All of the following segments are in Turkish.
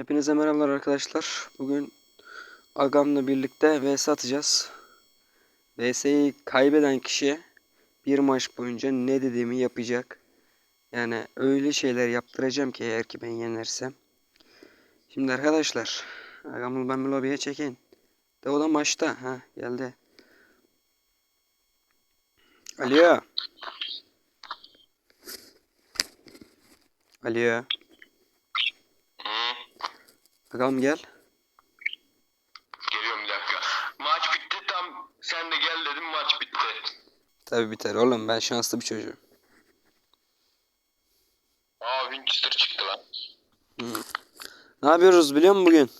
Hepinize merhabalar arkadaşlar. Bugün Agam'la birlikte VS atacağız. VS'yi kaybeden kişi bir maç boyunca ne dediğimi yapacak. Yani öyle şeyler yaptıracağım ki eğer ki ben yenersem. Şimdi arkadaşlar Agam'ı ben bir lobiye çekin. De o da maçta. Ha geldi. Alo. Alo. Agam gel. Geliyorum bir dakika. Maç bitti tam sen de gel dedim maç bitti. Tabi biter oğlum ben şanslı bir çocuğum. Aa Winchester çıktı lan. Ne yapıyoruz biliyor musun bugün?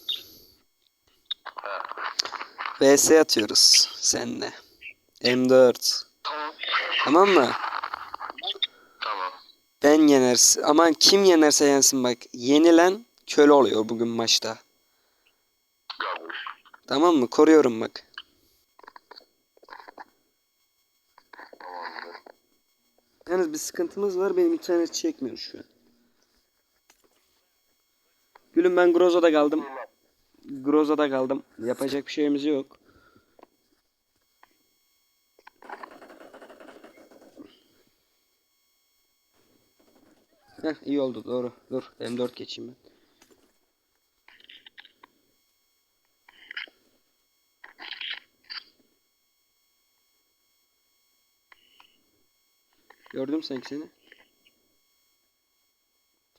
Ha. VS atıyoruz seninle. M4. Tamam. Tamam mı? Tamam. Ben yenersin. Aman kim yenerse yensin bak. Yenilen köle oluyor bugün maçta. Tamam mı? Koruyorum bak. Yalnız bir sıkıntımız var. Benim internet çekmiyor şu an. Gülüm ben Groza'da kaldım. Groza'da kaldım. Yapacak bir şeyimiz yok. Heh iyi oldu doğru. Dur M4 geçeyim ben. Gördüm sanki seni.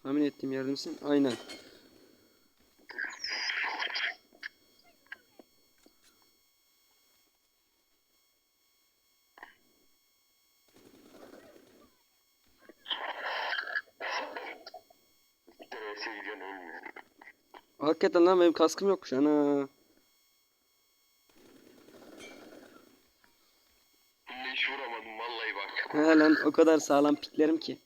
Tahmin ettiğim yerdemsin. Aynen. Nereye gidiyorsun ölmüyor. Hakikaten lan benim kaskım yokmuş ana. Hiç vuramadım vallahi bak. He lan o kadar sağlam piklerim ki.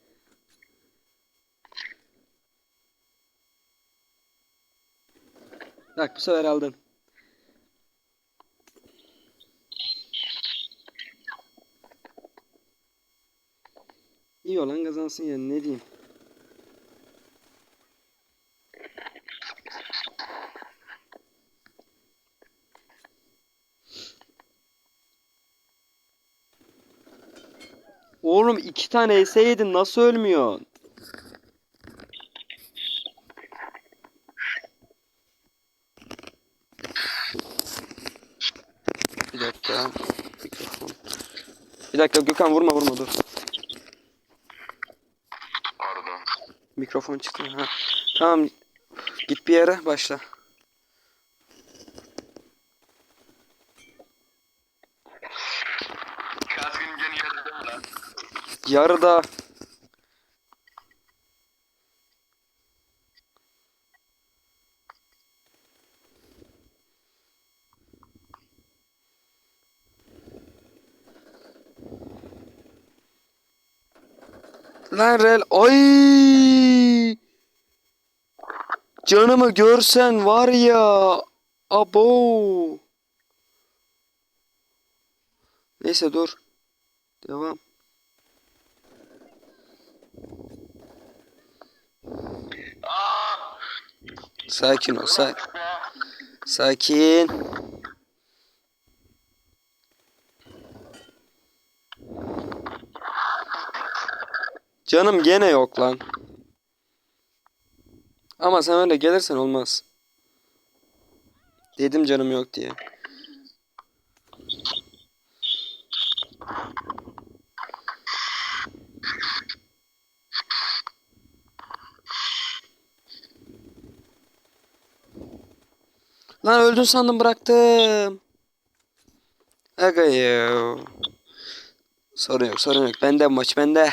Bak bu sefer aldın. İyi olan kazansın yani ne diyeyim. Oğlum iki tane ES yedin nasıl ölmüyorsun? Bir dakika. Mikrofon. Bir dakika Gökhan vurma vurma dur. Pardon. Mikrofon çıktı. Ha. Tamam. Git bir yere başla. Kaskın canı yarıda mı lan? Yarıda. Lan rel ay! Canımı görsen var ya abo. Neyse dur. Devam Sakin ol sa sakin. Canım gene yok lan. Ama sen öyle gelirsen olmaz. Dedim canım yok diye Lan öldün sandım bıraktım. Aga. Sorun yok sorun yok. Bende maç bende.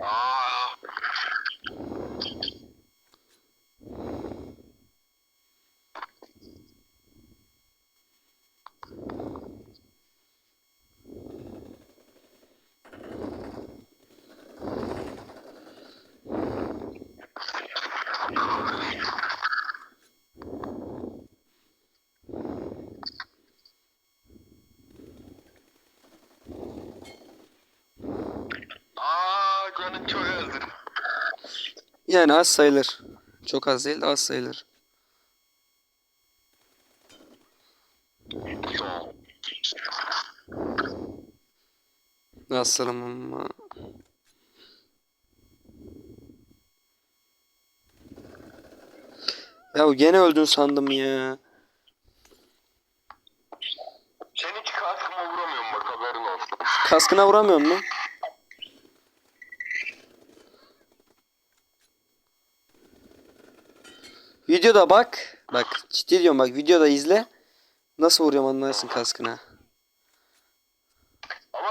Aa! Yani az sayılır. Çok az değil de az sayılır. Nasılım ama. Ya gene öldün sandım ya. Sen hiç kaskıma vuramıyorsun bak haberin olsun. Kaskına vuramıyor mu? Videoda bak. Bak ciddi diyorum bak videoda izle. Nasıl vuruyorum anlarsın kaskına. Ama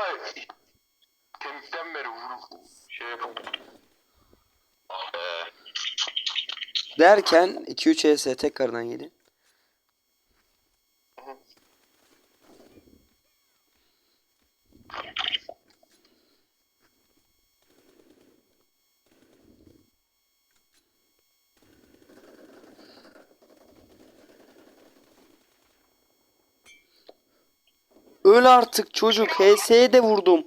temizden beri vur şey yapalım. Ah. Derken 2-3 ES tekrardan yedi. Öl artık çocuk. HS'ye de vurdum.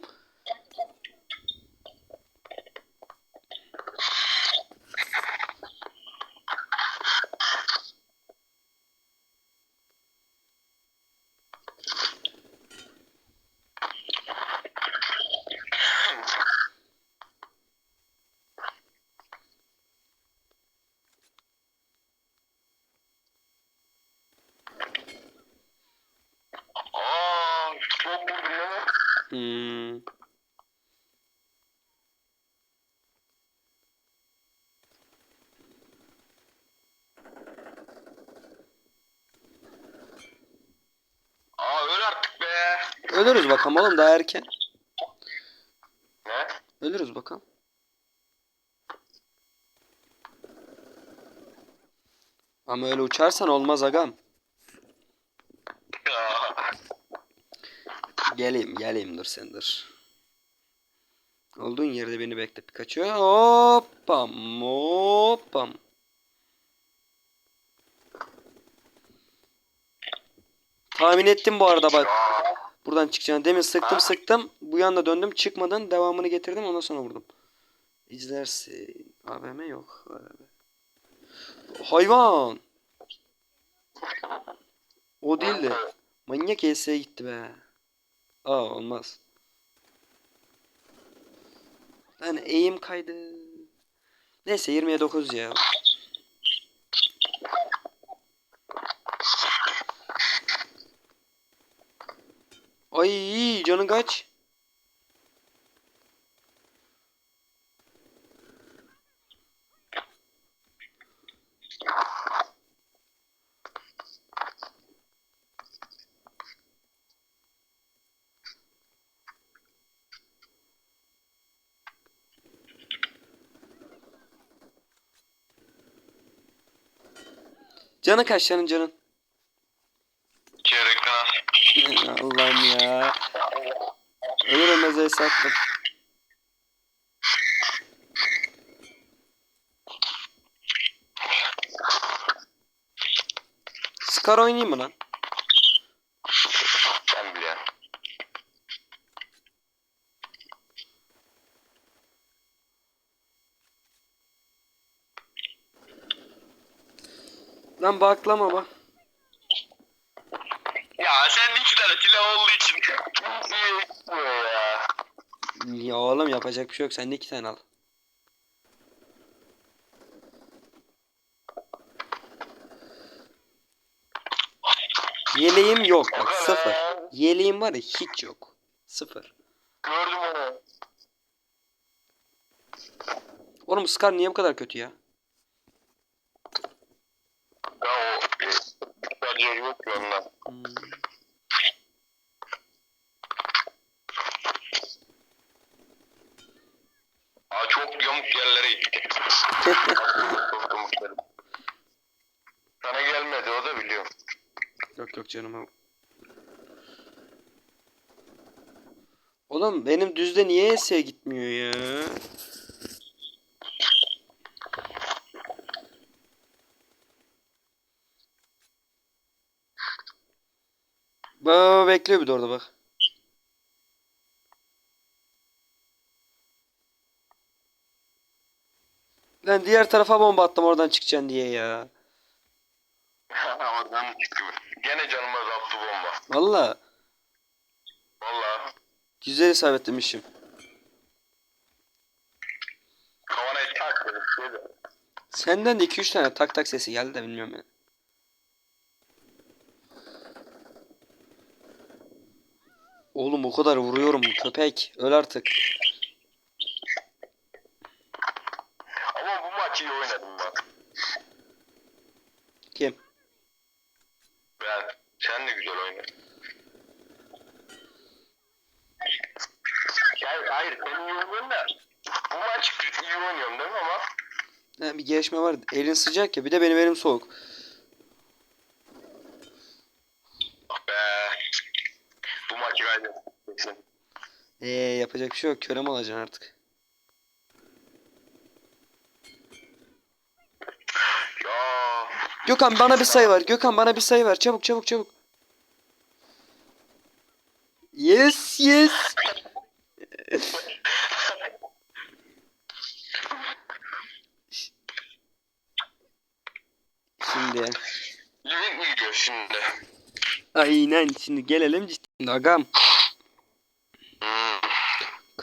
Hmm. Aa öl artık be. Ölürüz bakalım oğlum daha erken. Ne? Ölürüz bakalım. Ama öyle uçarsan olmaz agam. Aa, Geleyim geleyim dur sen dur. Olduğun yerde beni bekle Pikachu. Hoppam hoppam. Tahmin ettim bu arada bak. Buradan çıkacağını. Demin sıktım sıktım. Bu yanda döndüm çıkmadan devamını getirdim ondan sonra vurdum. İzlersin. AVM yok. Hayvan. O değil de. Manyak ES'ye gitti be. Aa olmaz. Lan eğim kaydı. Neyse 20'ye 9 ya. Ay canın kaç? Canın kaç senin canın? Çeyrek kanal. Allah'ım ya. Ölür ölmez sattım. Scar oynayayım mı lan? Lan baklama bak. Ya sen iki tane silah olduğu için ya. Ya oğlum yapacak bir şey yok. Sen de iki tane al. Yeleğim yok bak sıfır. Yeleğim var ya hiç yok. Sıfır. Gördüm onu. Oğlum Scar niye bu kadar kötü? Ya o e, sadece yok ki ondan. Hmm. Aa çok yamuk yerlere gitti. çok yamuk yerlere. Sana gelmedi o da biliyorum. Yok yok canım abi. Oğlum benim düzde niye S'ye gitmiyor ya? Baba bekliyor bir de orada bak. Lan diğer tarafa bomba attım oradan çıkacaksın diye ya. Oradan çıktı. Gene canıma zaptı bomba. Valla Vallahi. güzel isabetlemişim. Kavana tak. Şöyle. Senden de 2-3 tane tak tak sesi geldi de bilmiyorum yani. Oğlum o kadar vuruyorum köpek. Öl artık. Ama bu maçı iyi oynadım ben. Kim? Ben. Sen de güzel oynadın. Hayır, hayır sen iyi da. Bu maç iyi oynuyorum değil mi ama? Ha, bir gelişme var. Elin sıcak ya. Bir de benim elim soğuk. Ah be. Bu maçı kaybettin. Ee, yapacak bir şey yok. Kölem olacaksın artık. Ya. Gökhan bana bir sayı ver. Gökhan bana bir sayı ver. Çabuk çabuk çabuk. Yes yes. Şimdi Lig mi gidiyor şimdi? aynen şimdi gelelim ciddi. Agam.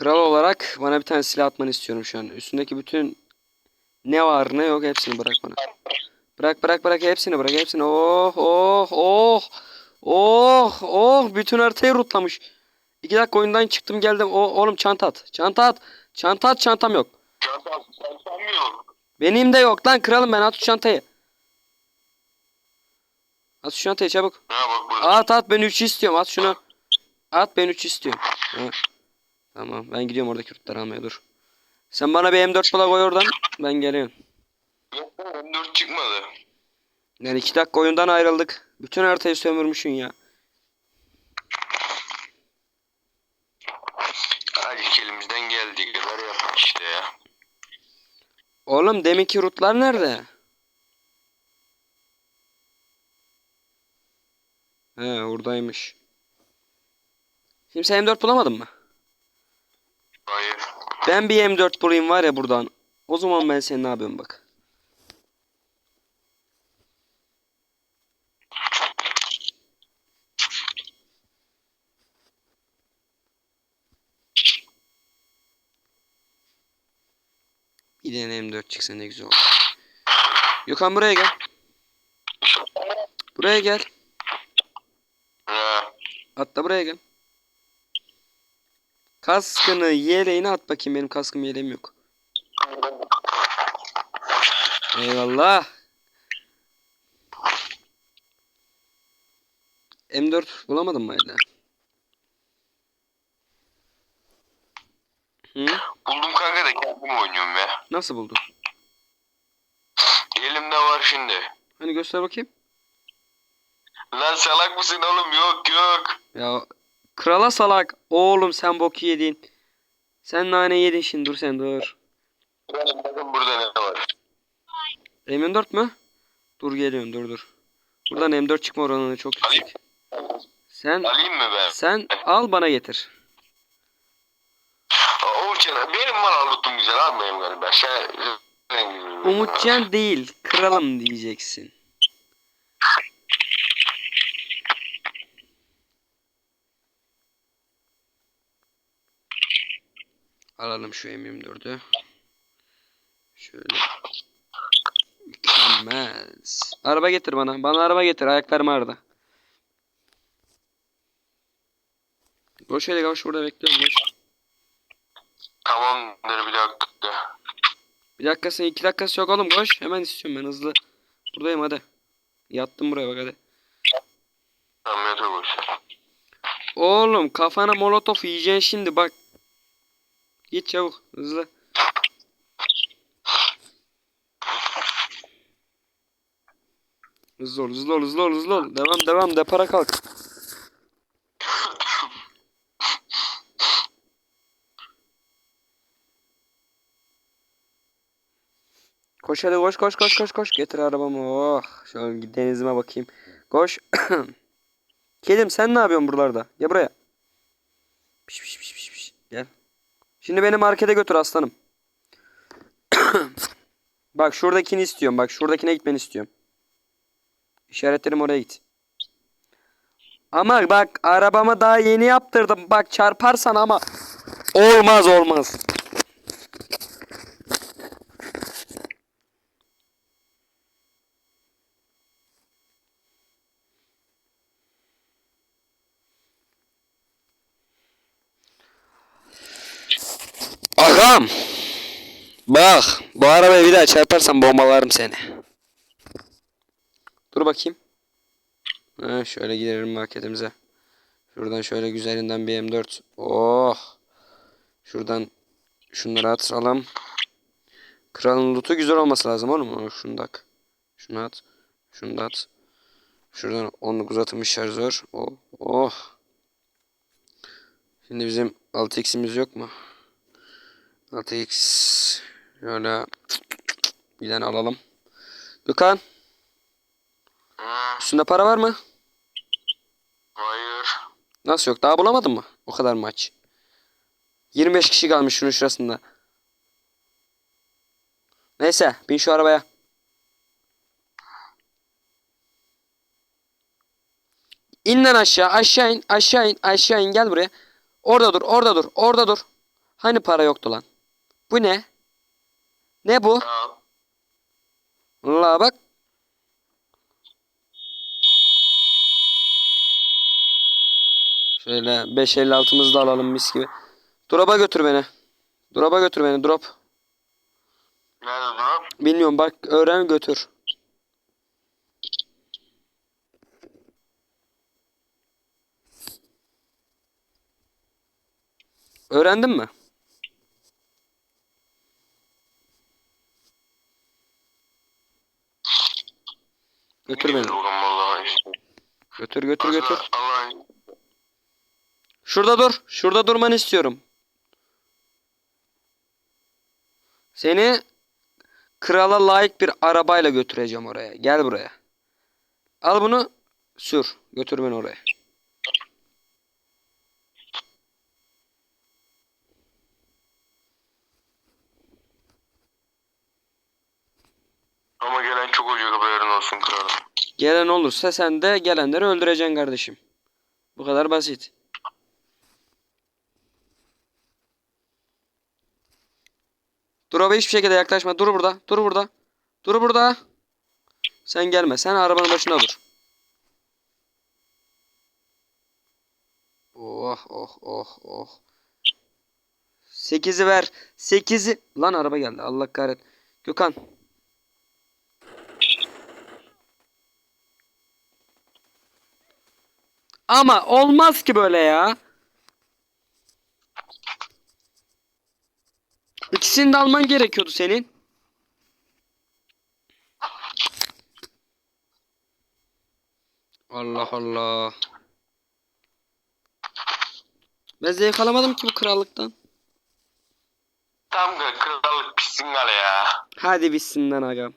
Kral olarak bana bir tane silah atmanı istiyorum şu an. Üstündeki bütün ne var ne yok hepsini bırak bana. Bırak bırak bırak hepsini bırak hepsini. Oh oh oh. Oh oh bütün haritayı rutlamış. İki dakika oyundan çıktım geldim. O, oğlum çanta at. Çanta at. Çanta at çantam yok. Çantam, çantam yok. Benim de yok lan kralım ben at şu çantayı. At şu çantayı çabuk. Ha bak burada. At at ben 3 istiyorum at şunu. At ben 3 istiyorum. Ha. Tamam ben gidiyorum oradaki rutları almaya dur. Sen bana bir M4 bula koy oradan. Ben geliyorum. Yok M4 çıkmadı. Yani 2 dakika oyundan ayrıldık. Bütün haritayı sömürmüşsün ya. Hadi elimizden geldiği kadar yaptık işte ya. Oğlum deminki rutlar nerede? He oradaymış. Şimdi sen M4 bulamadın mı? Ben bir M4 bulayım var ya buradan. O zaman ben senin ne yapıyorum bak. Bir tane M4 çıksa ne güzel olur. Gökhan buraya gel. Buraya gel. Ha. Atla buraya gel. Kaskını yeleğini at bakayım benim kaskım yeleğim yok. Eyvallah. M4 bulamadın mı hala? Hı? Buldum kanka da kendim oynuyorum ya. Nasıl buldun? Elimde var şimdi. Hani göster bakayım. Lan salak mısın oğlum? Yok yok. Ya krala salak. Oğlum sen boku yedin. Sen nane yedin şimdi dur sen dur. Bakın burada ne var? M4 mü? Dur geliyorum dur dur. Buradan M4 çıkma oranı çok Alayım. yüksek. Sen Alayım mı ben? sen al bana getir. Umutcan benim mal alıttım güzel almayayım galiba. Şey, Umutcan değil, kralım diyeceksin. Alalım şu M24'ü. Şöyle. Mükemmel. Araba getir bana. Bana araba getir. Ayaklarım ağrıdı. Boş hele koş burada bekliyorum. Boş. Tamamdır bir dakika. Bir dakikası iki dakikası yok oğlum koş. Hemen istiyorum ben hızlı. Buradayım hadi. Yattım buraya bak hadi. Tamam yatak boş. Oğlum kafana molotof yiyeceksin şimdi bak. Git çabuk hızlı. Hızlı ol hızlı ol hızlı ol hızlı ol. Devam devam depara kalk. Koş hadi koş koş koş koş koş. Getir arabamı. Oh. Şöyle denizime bakayım. Koş. Kedim sen ne yapıyorsun buralarda? Gel buraya. Piş piş piş piş. Şimdi beni markete götür aslanım. Bak şuradakini istiyorum. Bak şuradakine gitmeni istiyorum. İşaretlerim oraya git. Ama bak arabamı daha yeni yaptırdım. Bak çarparsan ama olmaz olmaz. Agam. Bak bu arabaya bir daha çarparsam bombalarım seni. Dur bakayım. Ha, şöyle girelim marketimize. Şuradan şöyle güzelinden bir M4. Oh. Şuradan şunları atalım. Kralın lootu güzel olması lazım oğlum. Şunu da. Şunu at. Şunu da at. Şuradan 19 atılmış şarjör. Oh. oh. Şimdi bizim 6x'imiz yok mu? 6x şöyle bir tane alalım. Gökhan üstünde para var mı? hayır. Nasıl yok? Daha bulamadın mı? O kadar maç. 25 kişi kalmış şunun şurasında. Neyse bin şu arabaya. İn lan aşağı aşağı in aşağı in aşağı in gel buraya. Orada dur orada dur orada dur. Hani para yoktu lan? Bu ne? Ne bu? Al. Allah bak. Şöyle 5.56'mızı da alalım mis gibi. Drop'a götür beni. Drop'a götür beni drop. Nerede durum? Bilmiyorum bak öğren götür. Öğrendin mi? Götür beni. Götür götür götür. Şurada dur. Şurada durmanı istiyorum. Seni krala layık bir arabayla götüreceğim oraya. Gel buraya. Al bunu sür. Götür beni oraya. ama gelen çok olacak haberin olsun kralım. Gelen olursa sen de gelenleri öldüreceksin kardeşim. Bu kadar basit. Dur abi hiçbir şekilde yaklaşma. Dur burada. Dur burada. Dur burada. Sen gelme. Sen arabanın başında dur. Oh oh oh oh. Sekizi ver. Sekizi. Lan araba geldi. Allah kahret. Gökhan. Ama olmaz ki böyle ya. İkisini de alman gerekiyordu senin. Allah Allah. Ben zevk alamadım ki bu krallıktan. Tam da krallık pissin gale ya. Hadi bitsin lan agam.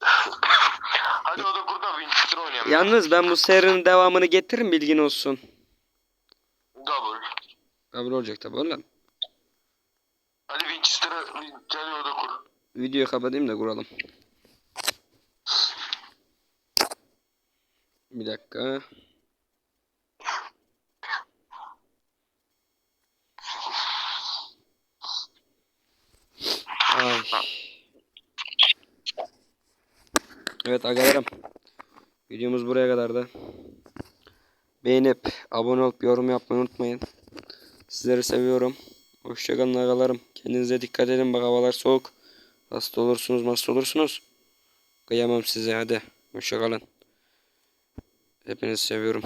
Hadi o da burada Winchester oynayalım. Yalnız ben bu serinin devamını getiririm bilgin olsun. Double. Kabul olacak tabi oğlum. Hadi Winchester'ı hadi o da kur. Videoyu kapatayım da kuralım. Bir dakika. Ay. Evet agalarım. Videomuz buraya kadardı. Beğenip abone olup yorum yapmayı unutmayın. Sizleri seviyorum. Hoşçakalın agalarım. Kendinize dikkat edin bak havalar soğuk. Hasta olursunuz hasta olursunuz. Kıyamam size hadi. Hoşçakalın. Hepinizi seviyorum.